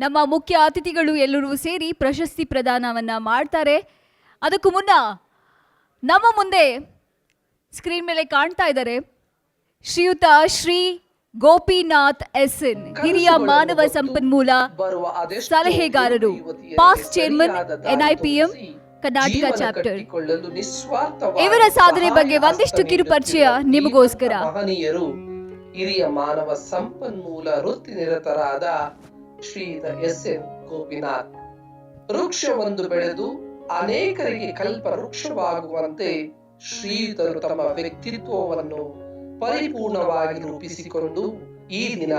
ನಮ್ಮ ಮುಖ್ಯ ಅತಿಥಿಗಳು ಎಲ್ಲರೂ ಸೇರಿ ಪ್ರಶಸ್ತಿ ಪ್ರದಾನವನ್ನ ಮಾಡ್ತಾರೆ ಅದಕ್ಕೂ ಮುನ್ನ ನಮ್ಮ ಮುಂದೆ ಸ್ಕ್ರೀನ್ ಮೇಲೆ ಕಾಣ್ತಾ ಇದ್ದಾರೆ ಶ್ರೀಯುತ ಶ್ರೀ ಗೋಪಿನಾಥ್ ಎಸ್ ಎನ್ ಹಿರಿಯ ಮಾನವ ಸಂಪನ್ಮೂಲ ಸಲಹೆಗಾರರು pass past chairman NIPM Karnataka chapter ಇವರ ಸಾಧನೆ ಬಗ್ಗೆ ಒಂದಿಷ್ಟು ಕಿರು ಪರಿಚಯ ನೀಡುತ್ತಿರುವ ನಿಮಗೋಸ್ಕರ. ಮಹನೀಯರು ಹಿರಿಯ ಮಾನವ ಸಂಪನ್ಮೂಲ ವೃತ್ತಿ ನಿರತರಾದ ಶ್ರೀಯುತ ಎಸ್ ಎನ್ ಗೋಪಿನಾಥ್. ವೃಕ್ಷವೊಂದು ಬೆಳೆದು ಅನೇಕರಿಗೆ ಕಲ್ಪ ವೃಕ್ಷವಾಗುವಂತೆ ಶ್ರೀಯುತರು ತಮ್ಮ ವ್ಯಕ್ತಿತ್ವವನ್ನು ಪರಿಪೂರ್ಣವಾಗಿ ರೂಪಿಸಿಕೊಂಡು ಈ ದಿನ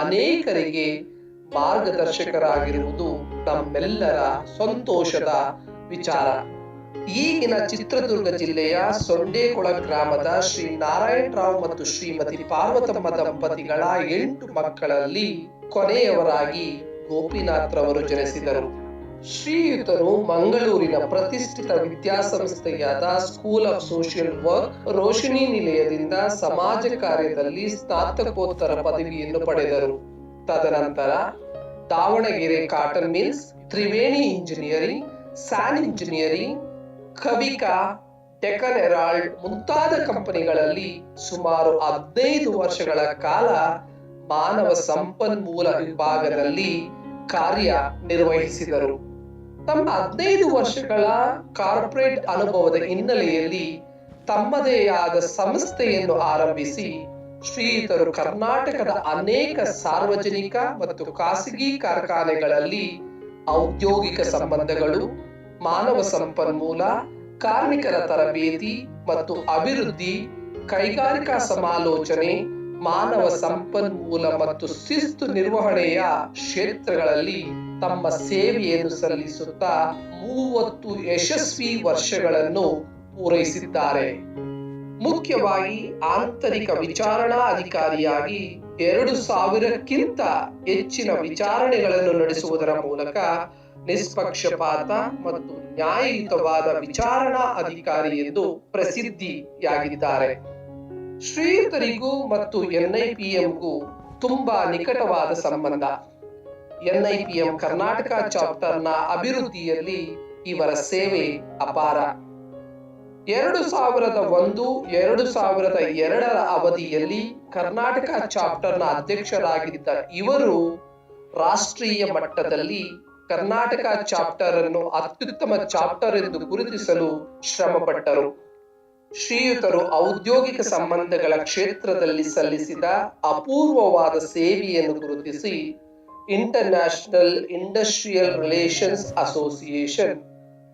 ಅನೇಕರಿಗೆ ಮಾರ್ಗದರ್ಶಕರಾಗಿರುವುದು ನಮ್ಮೆಲ್ಲರ ಸಂತೋಷದ ವಿಚಾರ. ಈಗಿನ ಚಿತ್ರದುರ್ಗ ಜಿಲ್ಲೆಯ ಸೊಂಡೇಕೊಳ ಗ್ರಾಮದ ಶ್ರೀ ನಾರಾಯಣರಾವ್ ಮತ್ತು ಶ್ರೀಮತಿ ಪಾರ್ವತಮ್ಮ ದಂಪತಿಗಳ ಎಂಟು ಮಕ್ಕಳಲ್ಲಿ ಕೊನೆಯವರಾಗಿ ಗೋಪಿನಾಥ್ರವರು ಜನಿಸಿದರು. ಶ್ರೀಯುತರು ಮಂಗಳೂರಿನ ಪ್ರತಿಷ್ಠಿತ ವಿದ್ಯಾಸಂಸ್ಥೆಯಾದ school of social work Roshini ನಿಲಯದಿಂದ ಸಮಾಜ ಕಾರ್ಯದಲ್ಲಿ ಸ್ನಾತಕೋತ್ತರ ಪದವಿಯನ್ನು ಪಡೆದರು. ತದನಂತರ Davangere cotton mills, Triveni engineering, San engineering, Kavika, Deccan Herald ಮುಂತಾದ ಕಂಪನಿಗಳಲ್ಲಿ ಸುಮಾರು ಹದಿನೈದು ವರ್ಷಗಳ ಕಾಲ ಮಾನವ ಸಂಪನ್ಮೂಲ ವಿಭಾಗದಲ್ಲಿ ಕಾರ್ಯ ನಿರ್ವಹಿಸಿದರು. ತಮ್ಮ ಹದಿನೈದು ವರ್ಷಗಳ ಕಾರ್ಪೊರೇಟ್ ಅನುಭವದ ಹಿನ್ನೆಲೆಯಲ್ಲಿ ತಮ್ಮದೇ ಆದ ಸಂಸ್ಥೆಯನ್ನು ಆರಂಭಿಸಿ ಶ್ರೀಯುತರು ಕರ್ನಾಟಕದ ಅನೇಕ ಸಾರ್ವಜನಿಕ ಮತ್ತು ಖಾಸಗಿ ಕಾರ್ಖಾನೆಗಳಲ್ಲಿ ಔದ್ಯೋಗಿಕ ಸಂಬಂಧಗಳು, ಮಾನವ ಸಂಪನ್ಮೂಲ, ಕಾರ್ಮಿಕರ ತರಬೇತಿ ಮತ್ತು ಅಭಿವೃದ್ಧಿ, ಕೈಗಾರಿಕಾ ಸಮಾಲೋಚನೆ ಮಾನವ ಸಂಪನ್ಮೂಲ ಮತ್ತು ಶಿಸ್ತು ನಿರ್ವಹಣೆಯ ಕ್ಷೇತ್ರಗಳಲ್ಲಿ ತಮ್ಮ ಸೇವೆಯನ್ನು ಸಲ್ಲಿಸುತ್ತಾ ಮೂವತ್ತು ಯಶಸ್ವಿ ವರ್ಷಗಳನ್ನು ಪೂರೈಸಿದ್ದಾರೆ. ಮುಖ್ಯವಾಗಿ ಆಂತರಿಕ ವಿಚಾರಣಾ ಅಧಿಕಾರಿಯಾಗಿ ಎರಡು ಸಾವಿರಕ್ಕಿಂತ ಹೆಚ್ಚಿನ ವಿಚಾರಣೆಗಳನ್ನು ನಡೆಸುವುದರ ಮೂಲಕ ನಿಷ್ಪಕ್ಷಪಾತ ಮತ್ತು ನ್ಯಾಯಯುತವಾದ ವಿಚಾರಣಾ ಅಧಿಕಾರಿ ಎಂದು ಪ್ರಸಿದ್ಧಿಯಾಗಿದ್ದಾರೆ. ಶ್ರೀಯುತರಿಗೂ ಮತ್ತು ಎನ್ಐಪಿಎಂಗೂ ತುಂಬಾ ನಿಕಟವಾದ ಸಂಬಂಧ. ಎನ್ಐಪಿಎಂ ಕರ್ನಾಟಕ ಚಾಪ್ಟರ್ನ ಅಭಿವೃದ್ಧಿಯಲ್ಲಿ ಇವರ ಸೇವೆ ಅಪಾರ. ಎರಡು ಸಾವಿರದ ಒಂದು, ಎರಡು ಸಾವಿರದ ಎರಡರ ಅವಧಿಯಲ್ಲಿ ಕರ್ನಾಟಕ ಚಾಪ್ಟರ್ನ ಅಧ್ಯಕ್ಷರಾಗಿದ್ದ ಇವರು ರಾಷ್ಟ್ರೀಯ ಮಟ್ಟದಲ್ಲಿ ಕರ್ನಾಟಕ ಚಾಪ್ಟರ್ ಅನ್ನು ಅತ್ಯುತ್ತಮ ಚಾಪ್ಟರ್ ಎಂದು ಗುರುತಿಸಲು ಶ್ರಮಪಟ್ಟರು. ಶ್ರೀಯುತರು ಔದ್ಯೋಗಿಕ ಸಂಬಂಧಗಳ ಕ್ಷೇತ್ರದಲ್ಲಿ ಸಲ್ಲಿಸಿದ ಅಪೂರ್ವವಾದ ಸೇವೆಯನ್ನು ಗುರುತಿಸಿ international industrial relations association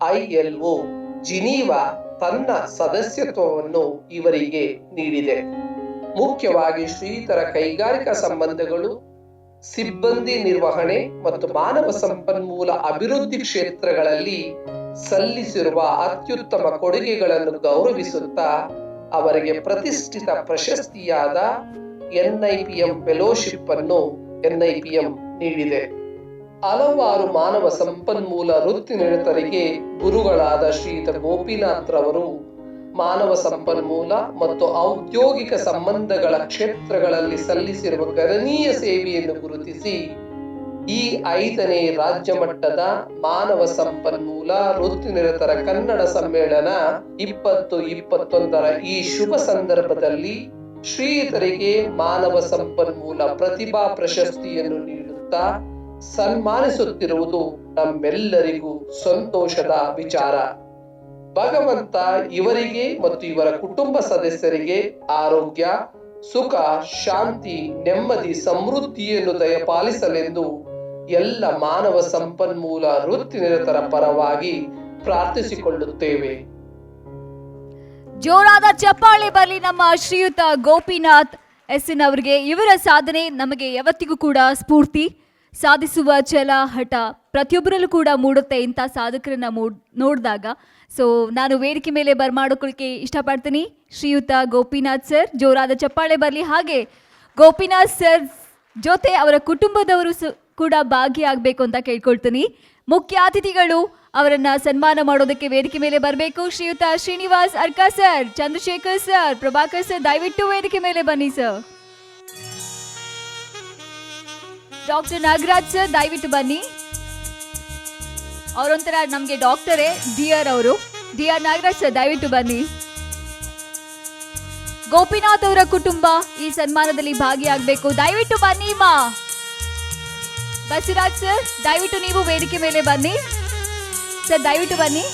ILO Geneva ತನ್ನ ಸದಸ್ಯತ್ವವನ್ನು ಇವರಿಗೆ ನೀಡಿದೆ. ಮುಖ್ಯವಾಗಿ ಶ್ರೀಯುತರ ಕೈಗಾರಿಕಾ ಸಂಬಂಧಗಳು, ಸಿಬ್ಬಂದಿ ನಿರ್ವಹಣೆ ಮತ್ತು ಮಾನವ ಸಂಪನ್ಮೂಲ ಅಭಿವೃದ್ಧಿ ಕ್ಷೇತ್ರಗಳಲ್ಲಿ ಸಲ್ಲಿಸಿರುವ ಅತ್ಯುತ್ತಮ ಕೊಡುಗೆಗಳನ್ನು ಗೌರವಿಸುತ್ತಾ ಅವರಿಗೆ ಪ್ರತಿಷ್ಠಿತ ಪ್ರಶಸ್ತಿಯಾದ ಎನ್ಐಪಿಎಂ ಫೆಲೋಶಿಪ್ ಅನ್ನು ಎನ್ಐಪಿಎಂ ನೀಡಿದೆ. ಹಲವಾರು ಮಾನವ ಸಂಪನ್ಮೂಲ ವೃತ್ತಿ ನಿರತರಿಗೆ ಗುರುಗಳಾದ ಶ್ರೀಯುತ ಗೋಪಿನಾಥ್ ರವರು ಮಾನವ ಸಂಪನ್ಮೂಲ ಮತ್ತು ಔದ್ಯೋಗಿಕ ಸಂಬಂಧಗಳ ಕ್ಷೇತ್ರಗಳಲ್ಲಿ ಸಲ್ಲಿಸಿರುವ ಗಣನೀಯ ಸೇವೆಯನ್ನು ಗುರುತಿಸಿ ಈ ಐದನೇ ರಾಜ್ಯ ಮಟ್ಟದ ಮಾನವ ಸಂಪನ್ಮೂಲ ವೃತ್ತಿನಿರತರ ಕನ್ನಡ ಸಮ್ಮೇಳನ ಇಪ್ಪತ್ತು ಇಪ್ಪತ್ತೊಂದರ ಈ ಶುಭ ಸಂದರ್ಭದಲ್ಲಿ ಶ್ರೀಯುತರಿಗೆ ಮಾನವ ಸಂಪನ್ಮೂಲ ಪ್ರತಿಭಾ ಪ್ರಶಸ್ತಿಯನ್ನು ನೀಡುತ್ತಾ ಸನ್ಮಾನಿಸುತ್ತಿರುವುದು ನಮ್ಮೆಲ್ಲರಿಗೂ ಸಂತೋಷದ ವಿಚಾರ. ಭಗವಂತ ಇವರಿಗೆ ಮತ್ತು ಇವರ ಕುಟುಂಬ ಸದಸ್ಯರಿಗೆ ಆರೋಗ್ಯ, ಸುಖ, ಶಾಂತಿ, ನೆಮ್ಮದಿ, ಸಮೃದ್ಧಿಯನ್ನು ದಯಪಾಲಿಸಲೆಂದು ಎಲ್ಲ ಮಾನವ ಸಂಪನ್ಮೂಲ ವೃತ್ತಿನಿರತರ ಪರವಾಗಿ ಪ್ರಾರ್ಥಿಸಿಕೊಳ್ಳುತ್ತೇವೆ. ಜೋರಾದ ಚಪ್ಪಾಳೆ ಬರಲಿ ನಮ್ಮ ಶ್ರೀಯುತ ಗೋಪಿನಾಥ್ ಎಸ್ ಎನ್ ಅವರಿಗೆ ಇವರ ಸಾಧನೆ ನಮಗೆ ಯಾವತ್ತಿಗೂ ಕೂಡ ಸ್ಫೂರ್ತಿ. ಸಾಧಿಸುವ ಛಲ, ಹಠ ಪ್ರತಿಯೊಬ್ಬರಲ್ಲೂ ಕೂಡ ಮೂಡುತ್ತೆ ಇಂಥ ಸಾಧಕರನ್ನ ಮೂಡ್ ನೋಡಿದಾಗ. ಸೊ ನಾನು ವೇದಿಕೆ ಮೇಲೆ ಬರ್ಮಾಡ್ಕೊಳ್ಳಿಕ್ಕೆ ಇಷ್ಟಪಡ್ತೀನಿ. ಶ್ರೀಯುತ ಗೋಪಿನಾಥ್ ಸರ್, ಜೋರಾದ ಚಪ್ಪಾಳೆ ಬರಲಿ ಹಾಗೆ. ಗೋಪಿನಾಥ್ ಸರ್ ಜೊತೆ ಅವರ ಕುಟುಂಬದವರು ಕೂಡ ಭಾಗಿಯಾಗಬೇಕು ಅಂತ ಕೇಳ್ಕೊಳ್ತೀನಿ. ಮುಖ್ಯ ಅತಿಥಿಗಳು ಅವರನ್ನ ಸನ್ಮಾನ ಮಾಡೋದಕ್ಕೆ ವೇದಿಕೆ ಮೇಲೆ ಬರಬೇಕು. ಶ್ರೀಯುತ Srinivas Arka sir, Chandrashekar sir, Prabhakar sir, ದಯವಿಟ್ಟು ವೇದಿಕೆ ಮೇಲೆ ಬನ್ನಿ ಸರ್. ಡಾಕ್ಟರ್ ನಾಗರಾಜ್ ಸರ್, ದಯವಿಟ್ಟು ಬನ್ನಿ. ಅವರೊಂಥರ ನಮಗೆ ಡಾಕ್ಟರೇ, ಡಿಯರ್ ಅವರು. ಡಿಯರ್ ನಾಗರಾಜ್ ಸರ್, ದಯವಿಟ್ಟು ಬನ್ನಿ. ಗೋಪಿನಾಥ್ ಅವರ ಕುಟುಂಬ ಈ ಸನ್ಮಾನದಲ್ಲಿ ಭಾಗಿಯಾಗಬೇಕು. ದಯವಿಟ್ಟು ಬನ್ನಿ, ಮಾ. ಬಸವರಾಜ್ ಸರ್ ದಯವಿಟ್ಟು ನೀವು ವೇದಿಕೆ ಮೇಲೆ ಬನ್ನಿ. ಸರ್ ದಯವಿಟ್ಟು ಬನ್ನಿ.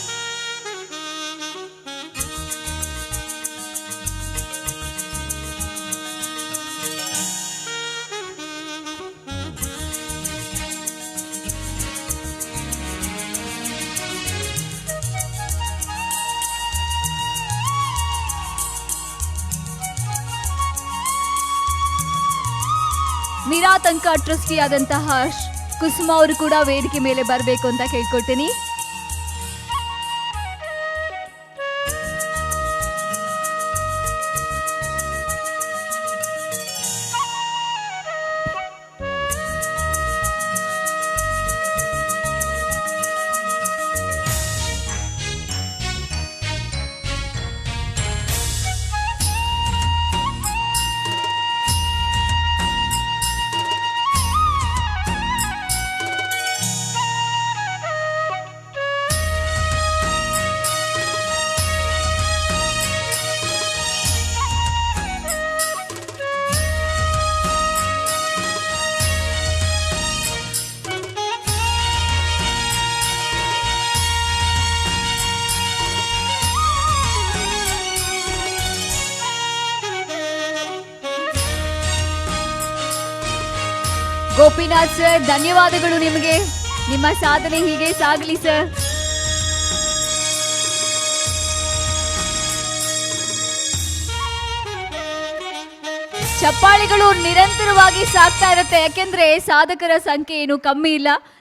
ನಿರಾತಂಕ ಟ್ರಸ್ಟಿ ಆದಂತಹ ಕುಸುಮ ಅವರು ಕೂಡ ವೇದಿಕೆ ಮೇಲೆ ಬರಬೇಕು ಅಂತ ಕೇಳ್ಕೊಳ್ತೀನಿ. ಗೋಪಿನಾಥ್ ಸರ್, ಧನ್ಯವಾದಗಳು ನಿಮಗೆ. ನಿಮ್ಮ ಸಾಧನೆ ಹೀಗೆ ಸಾಗಲಿ ಸರ್. ಚಪ್ಪಾಳಿಗಳು ನಿರಂತರವಾಗಿ ಸಾಗ್ತಾ ಇರುತ್ತೆ, ಯಾಕೆಂದ್ರೆ ಸಾಧಕರ ಸಂಖ್ಯೆ ಏನು ಕಮ್ಮಿ ಇಲ್ಲ.